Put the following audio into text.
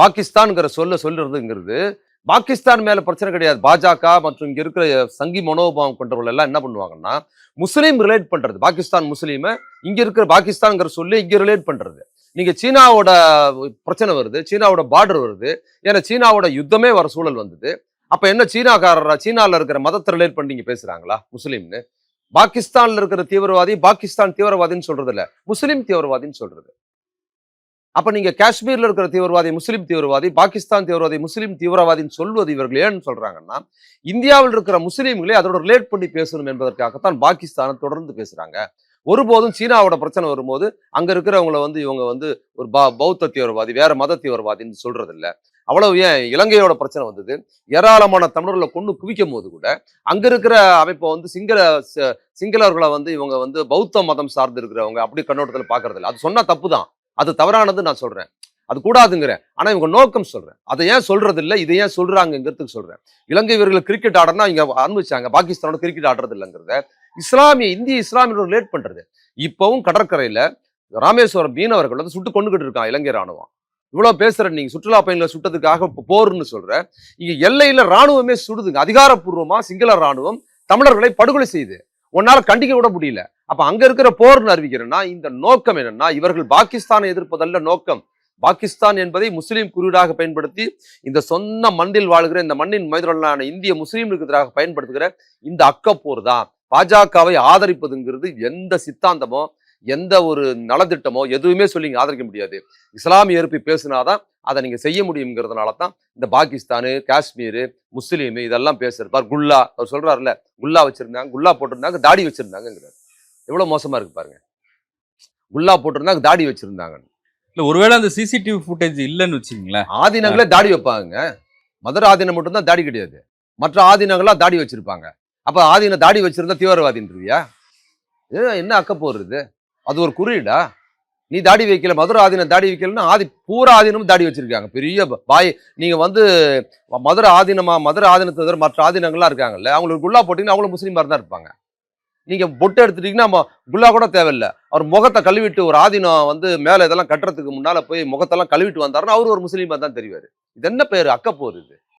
பாகிஸ்தான்ங்கிற சொல்ல சொல்லுறதுங்கிறது பாகிஸ்தான் மேல பிரச்சனை கிடையாது. பாஜக மற்றும் இங்க இருக்கிற சங்கி மனோபாவம் கொண்டவர்கள் எல்லாம் என்ன பண்ணுவாங்கன்னா முஸ்லீம் ரிலேட் பண்றது. பாகிஸ்தான் முஸ்லீமை இங்க இருக்கிற பாகிஸ்தான்ங்கிற சொல்லி இங்க ரிலேட் பண்றது. நீங்க சீனாவோட பிரச்சனை வருது சீனாவோட பார்டர் வருது. ஏன்னா சீனாவோட யுத்தமே வர சூழல் வந்தது. அப்ப என்ன சீனாக்காரரா சீனால இருக்கிற மதத்தை ரிலேட் பண்ணி நீங்கள் பேசுறாங்களா முஸ்லீம்னு? பாகிஸ்தான்ல இருக்கிற தீவிரவாதி பாகிஸ்தான் தீவிரவாதின்னு சொல்றது இல்ல முஸ்லீம் தீவிரவாதின்னு சொல்றது. அப்போ நீங்கள் காஷ்மீரில் இருக்கிற தீவிரவாதி முஸ்லீம் தீவிரவாதி பாகிஸ்தான் தீவிரவாதி முஸ்லீம் தீவிரவாதின்னு சொல்வது இவர்கள் ஏன்னு சொல்கிறாங்கன்னா இந்தியாவில் இருக்கிற முஸ்லீம்களை அதோட ரிலேட் பண்ணி பேசணும் என்பதற்காகத்தான் பாகிஸ்தானை தொடர்ந்து பேசுகிறாங்க ஒருபோதும் சீனாவோட பிரச்சனை வரும்போது அங்க இருக்கிறவங்கள வந்து இவங்க வந்து ஒரு பா- பௌத்த தீவிரவாதி வேற மத தீவிரவாதின்னு சொல்றது இல்ல அவ்வளவு ஏன் இலங்கையோட பிரச்சனை வந்தது? ஏராளமான தமிழர்களை கொண்டு குவிக்கும் போது கூட அங்க இருக்கிற அமைப்பை வந்து சிங்கள சிங்களவர்களை வந்து இவங்க வந்து பௌத்த மதம் சார்ந்து இருக்கிறவங்க அப்படி கண்ணோட்டத்தில் பாக்குறது அது சொன்னா தப்பு தான் அது தவறானது நான் சொல்றேன். அது கூடாதுங்கிறேன் ஆனா இவங்க நோக்கம் சொல்றேன். அதை ஏன் சொல்றது இல்லை இதை ஏன் சொல்றாங்கிறதுக்கு சொல்றேன். இலங்கை வீரர்கள் கிரிக்கெட் ஆடனா இங்க அனுபவிச்சாங்க. பாகிஸ்தானோட கிரிக்கெட் ஆடுறது இல்லைங்கிறத இஸ்லாமிய இந்திய இஸ்லாமியோட ரிலேட் பண்றது. இப்பவும் கடற்கரையில ராமேஸ்வரம் மீனவர்கள் வந்து சுட்டு கொண்டுகிட்டு இருக்கான் இலங்கை ராணுவம் இவ்வளோ பேசுற நீங்க சுற்றுலா பயணிகளை சுட்டதுக்காக போர்னு சொல்ற. இங்க எல்லையில ராணுவமே சுடுதுங்க. அதிகாரப்பூர்வமா சிங்கள ராணுவம் தமிழர்களை படுகொலை செய்யுது உன்னால கண்டிக்க கூட முடியல. அப்ப அங்க இருக்கிற போர்னு அறிவிக்கிறேன்னா இந்த நோக்கம் என்னன்னா இவர்கள் பாகிஸ்தானை எதிர்ப்பதல்ல நோக்கம். பாகிஸ்தான் என்பதை முஸ்லீம் குறியீடாக பயன்படுத்தி இந்த சொந்த மண்ணில் வாழ்கிற இந்த மண்ணின் மைதர்களான இந்திய முஸ்லீம்களுக்கு எதிராக பயன்படுத்துகிற இந்த அக்கப்போர் தான். பாஜகவை ஆதரிப்பதுங்கிறது எந்த சித்தாந்தமோ எந்த ஒரு நலத்திட்டமோ எதுவுமே சொல்லி இங்க ஆதரிக்க முடியாது. இஸ்லாமிய எதிர்ப்பு பேசினாதான் அதை நீங்க செய்ய முடியுங்கிறதுனால தான் இந்த பாகிஸ்தானு காஷ்மீர் முஸ்லீம் இதெல்லாம் பேசுறது. பாரு குல்லா அவர் சொல்றாருல்ல குல்லா வச்சிருந்தாங்க குல்லா போட்டிருந்தாங்க தாடி வச்சிருந்தாங்கிறாரு எவ்வளவு மோசமா இருக்கு பாருங்க. குல்லா போட்டிருந்தாங்க தாடி வச்சிருந்தாங்க இல்ல ஒருவேளை அந்த சிசிடிவி ஃபுட்டேஜ் இல்லைன்னு வச்சுக்கீங்களேன். ஆதீனங்களே தாடி வைப்பாங்க. மதுரை ஆதீனம் மட்டும்தான் தாடி கிடையாது. மற்ற ஆதீனங்களா தாடி வச்சிருப்பாங்க. அப்ப ஆதீன தாடி வச்சிருந்தா தீவிரவாதின்றியா? ஏ என்ன அக்க போறது அது ஒரு குறியீடா? நீ தாடி வைக்கல மதுரை ஆதீனம் தாடி வைக்கலன்னா ஆதி பூரா ஆதீனமும் தாடி வச்சிருக்காங்க. பெரிய பாய் நீங்க வந்து மதுரை ஆதீனமா மதுரை ஆதீனத்தை தவிர மற்ற ஆதீனங்கள்லாம் இருக்காங்கல்ல அவங்களுக்கு குல்லா போட்டிங்கன்னா அவங்களும் முஸ்லீம் தான் இருப்பாங்க. நீங்க பொட்டு எடுத்துட்டீங்கன்னா ம- குல்லா கூட தேவையில்ல. அவர் முகத்தை கழுவிட்டு ஒரு ஆதீனம் வந்து மேலே இதெல்லாம் கட்டுறதுக்கு முன்னால போய் முகத்தெல்லாம் கழுவிட்டு வந்தாருன்னா அவரு ஒரு முஸ்லீமாக தான் தெரிவார். இது என்ன பேர்? அக்கப்போர் இது.